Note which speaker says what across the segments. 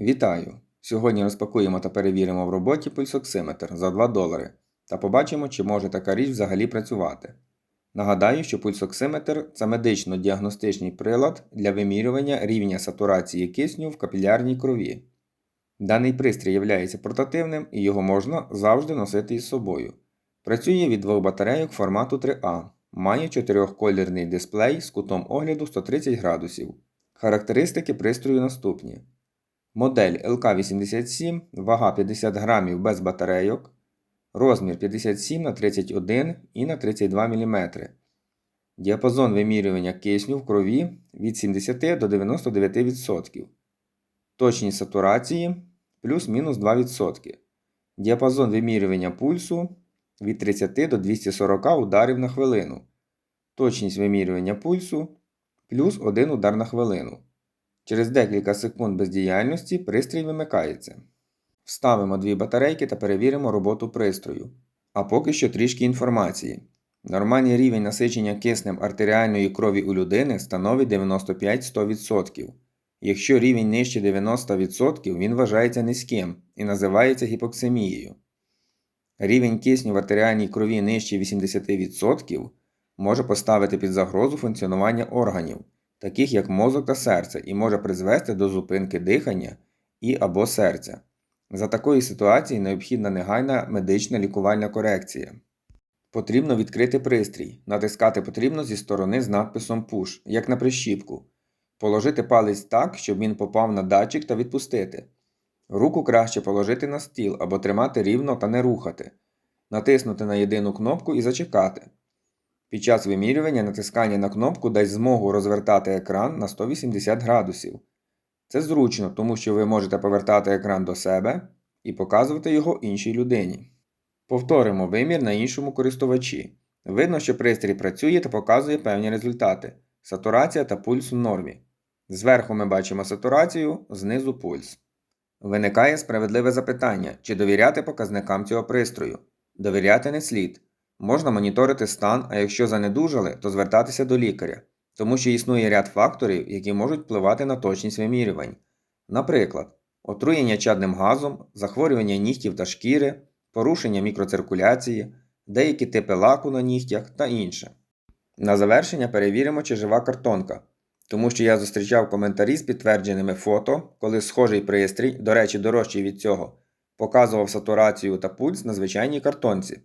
Speaker 1: Вітаю! Сьогодні розпакуємо та перевіримо в роботі пульсоксиметр за 2 долари та побачимо, чи може така річ взагалі працювати. Нагадаю, що пульсоксиметр це медично-діагностичний прилад для вимірювання рівня сатурації кисню в капілярній крові. Даний пристрій є портативним і його можна завжди носити із собою. Працює від двох батарейок формату 3А, має чотирьохколірний дисплей з кутом огляду 130 градусів. Характеристики пристрою наступні. Модель LK87, вага 50 грамів без батарейок, розмір 57 на 31 і на 32 мм. Діапазон вимірювання кисню в крові від 70 до 99%. Точність сатурації плюс-мінус 2%. Діапазон вимірювання пульсу від 30 до 240 ударів на хвилину. Точність вимірювання пульсу плюс 1 удар на хвилину. Через декілька секунд бездіяльності пристрій вимикається. Вставимо дві батарейки та перевіримо роботу пристрою. А поки що трішки інформації. Нормальний рівень насичення киснем артеріальної крові у людини становить 95-100%. Якщо рівень нижче 90%, він вважається низьким і називається гіпоксемією. Рівень кисню в артеріальній крові нижче 80% може поставити під загрозу функціонування органів, таких як мозок та серце, і може призвести до зупинки дихання і або серця. За такої ситуації необхідна негайна медична лікувальна корекція. Потрібно відкрити пристрій. Натискати потрібно зі сторони з надписом Push, як на прищіпку. Положити палець так, щоб він попав на датчик та відпустити. Руку краще положити на стіл або тримати рівно та не рухати. Натиснути на єдину кнопку і зачекати. Під час вимірювання натискання на кнопку дасть змогу розвертати екран на 180 градусів. Це зручно, тому що ви можете повертати екран до себе і показувати його іншій людині. Повторимо вимір на іншому користувачі. Видно, що пристрій працює та показує певні результати. Сатурація та пульс у нормі. Зверху ми бачимо сатурацію, знизу пульс. Виникає справедливе запитання, чи довіряти показникам цього пристрою. Довіряти не слід. Можна моніторити стан, а якщо занедужали, то звертатися до лікаря, тому що існує ряд факторів, які можуть впливати на точність вимірювань. Наприклад, отруєння чадним газом, захворювання нігтів та шкіри, порушення мікроциркуляції, деякі типи лаку на нігтях та інше. На завершення перевіримо, чи жива картонка, тому що я зустрічав коментарі з підтвердженими фото, коли схожий пристрій, до речі, дорожчий від цього, показував сатурацію та пульс на звичайній картонці.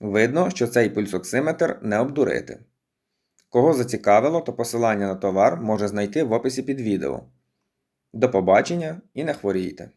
Speaker 1: Видно, що цей пульсоксиметр не обдурити. Кого зацікавило, то посилання на товар може знайти в описі під відео. До побачення і не хворійте!